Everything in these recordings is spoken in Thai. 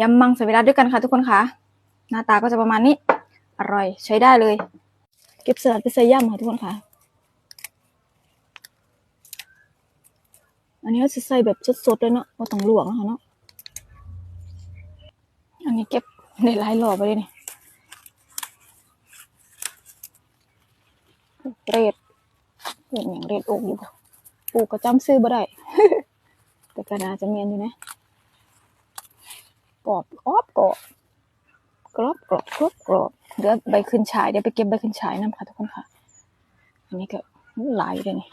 ยำมังสวิรัตด้วยกันค่ะ ทุกคนค่ะหน้าตาก็จะประมาณนี้ อร่อยใช้ได้เลย เก็บสลัดไปใส่ยำค่ะทุกคนค่ะอันนี้ก็จะใส่แบบสดๆเลยเนาะว่าต้องลวกนะคะเนาะอันนี้เก็บในหลายหลอไปเลยนี่เรดเรดอย่างเรดอกอยู่ปูก็จำซื้อบ่ได้แต่ก็น่าจะเมียนอยู่นะ กรอบกรอบกรอบกรอบกรอบกรอบกรอบเดี๋ยวใบขึ้นฉายเดี๋ยวไปเก็บใบขึ้นฉายน้ำค่ะทุกคนค่ะ อันนี้ก็หลายเลยนี่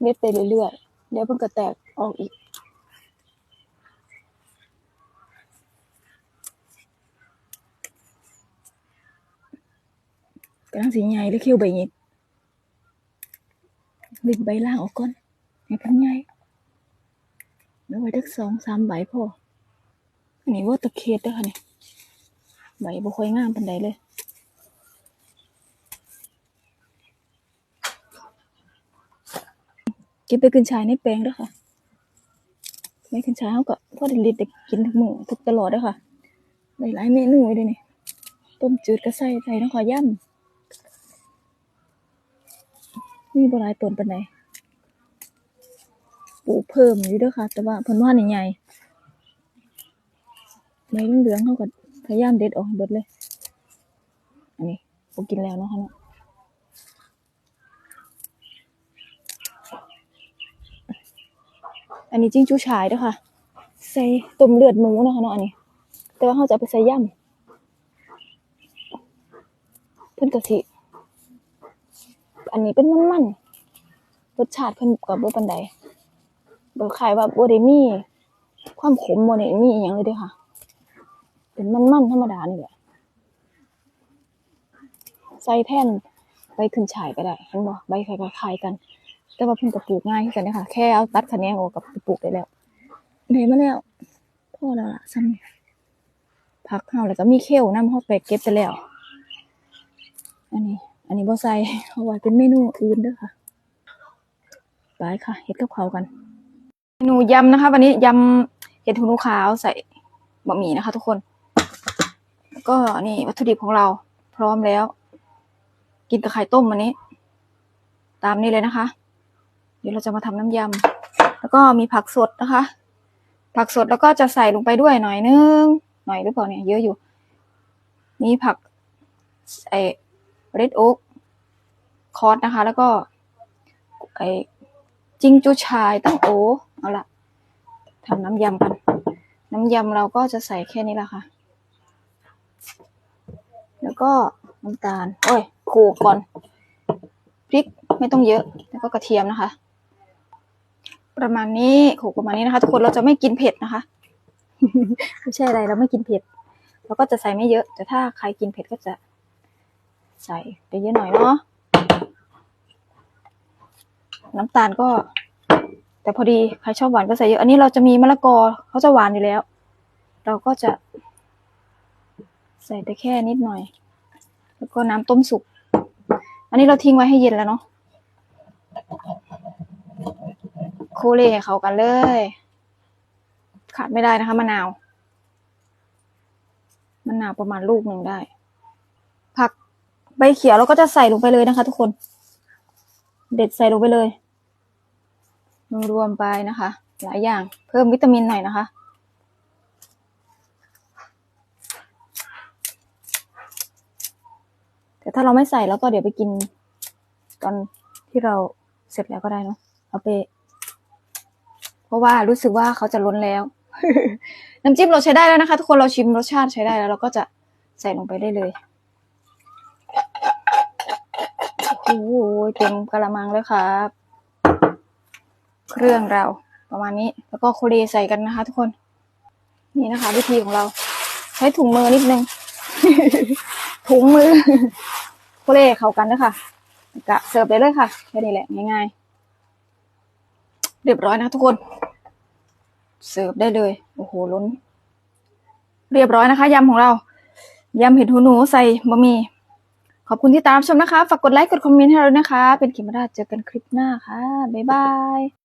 เม็ดไปเรื่อยๆเดี๋ยวเพิ่งก็แตกออกอีกกำลังสีใหญ่แล้วคิวใบหยิบบิดใบล่างออกก่อน ให้เพันใหญ่แล้วไว้ทักสองสามใบพออันนี้ว่าตะเคียดด้วยค่ะนี่ใบบ่ค่อยงามปานใดเลยเก็บไปขึ้นชายในแปลงด้วยค่ะไม่ขึ้นชายเขาก็พอไดลิดได้กินทุกมื้อทุกตลอดด้วยค่ะได้หลายเมนูเลยนี่ต้มจืดก็ใส่ใส่น้ำขอย่ำมีบหลายตนปานใด ปลูกเพิ่มอยู่ด้วยค่ะ แต่ว่าเพิ่นว่าใหญ่ๆใบเหลืองเขาก็พยายามเด็ดออกห้เบิดเลย อันนี้บ่กินแล้วเนาะค่ะเนาะอันนี้จิ้งจู้ฉายด้วยค่ะ ใส่ต้มเลือดหมูนะคะเนาะอันนี้ แต่ว่าเขาจะไปใส่ย่ำเพิ่นก็สิอันนี้เป็นมันมันๆรสชาติเพิ่นก็บ่ปานใด บ่คล้ายว่าบ่ได้มีความขมบ่ได้มีอิหยังเลยด้อค่ะ เป็นมันมันๆธรรมดานี่แหละใส่แท่นใบขึ้นฉายก็ได้เห็นบ่ใบคล้ายๆกัน แต่ว่าเพิ่นก็ปลูกง่ายคือกันเด้อค่ะแค่เอาตัดคะแนนออกกับปลูกได้แล้วได้มาแล้วพ่อแล้วล่ะซ้ำผักเฮาแล้วก็มีเขี้ยวน้ำเฮาไปเก็บไปแล้ว อันนี้ อันนี้บ่ใส่เอาไว้เป็นเมนูอื่นเด้อค่ะไปค่ะเฮ็ดกับเขากัน เมนูยำนะคะ วันนี้ยำเห็ดหูหนูขาวใส่บะหมี่นะคะ ทุกคน แล้วก็นี่วัตถุดิบของเราพร้อมแล้ว กินกับไข่ต้มวันนี้ ตามนี้เลยนะคะ เดี๋ยวเราจะมาทำน้ำยำแล้วก็มีผักสดนะคะ ผักสดแล้วก็จะใส่ลงไปด้วยหน่อยนึงหน่อยหรือเปล่าเนี่ยเยอะอยู่ มีผักไอเรดโอ๊กคอร์สนะคะ แล้วก็ไอจิงจูชายตั้งโอ เอาละทำน้ำยำกัน น้ำยำเราก็จะใส่แค่นี้ละค่ะ แล้วก็น้ำตาล โอ้ยโขลกก่อน พริกไม่ต้องเยอะ แล้วก็กระเทียมนะคะ ประมาณนี้โขลกประมาณนี้นะคะ ทุกคนเราจะไม่กินเผ็ดนะคะ ไม่ใช่อะไรเราไม่กินเผ็ด เราก็จะใส่ไม่เยอะ แต่ถ้าใครกินเผ็ดก็จะใส่ไปเยอะหน่อยเนาะน้ำตาลก็ แต่พอดีใครชอบหวานก็ใส่เยอะอันนี้เราจะมีมะละกอเขาจะหวานอยู่แล้ว เราก็จะ ใส่ไปแค่นิดหน่อย แล้วก็น้ำต้มสุก อันนี้เราทิ้งไว้ให้เย็นแล้วเนาะโคเลให้เขากันเลย ขาดไม่ได้นะคะมะนาวมะนาวประมาณลูกหนึ่งได้ ผักใบเขียวเราก็จะใส่ลงไปเลยนะคะ ทุกคน เด็ดใส่ลงไปเลย รวมไปนะคะ หลายอย่างเพิ่มวิตามินหน่อยนะคะ แต่ถ้าเราไม่ใส่แล้วก็เดี๋ยวไปกิน ตอนที่เราเสร็จแล้วก็ได้เนาะเอาไปเพราะว่ารู้สึกว่าเขาจะล้นแล้ว น้ำจิ้มเราใช้ได้แล้วนะคะ ทุกคนเราชิมรสชาติใช้ได้แล้ว เราก็จะใส่ลงไปได้เลยโอ้โหเต็มกระมังแล้วครับ เครื่องเราประมาณนี้ แล้วก็โคเลใส่กันนะคะ ทุกคน นี่นะคะ วิธีของเรา ใช้ถุงมือนิดนึง ถุงมือ โคเลเข้ากันนะคะกะเสิร์ฟได้เลยค่ะแค่นี้แหละง่ายๆเรียบร้อยนะทุกคน เสิร์ฟได้เลย โอ้โหล้น เรียบร้อยนะคะยำของเรายำเห็ดหูหนูใส่บะหมี่ขอบคุณที่ตามชมนะคะ ฝากกดไลค์ กดคอมเมนต์ให้เรานะคะ เป็นกิมราชเจอกันคลิปหน้าค่ะ บ๊ายบาย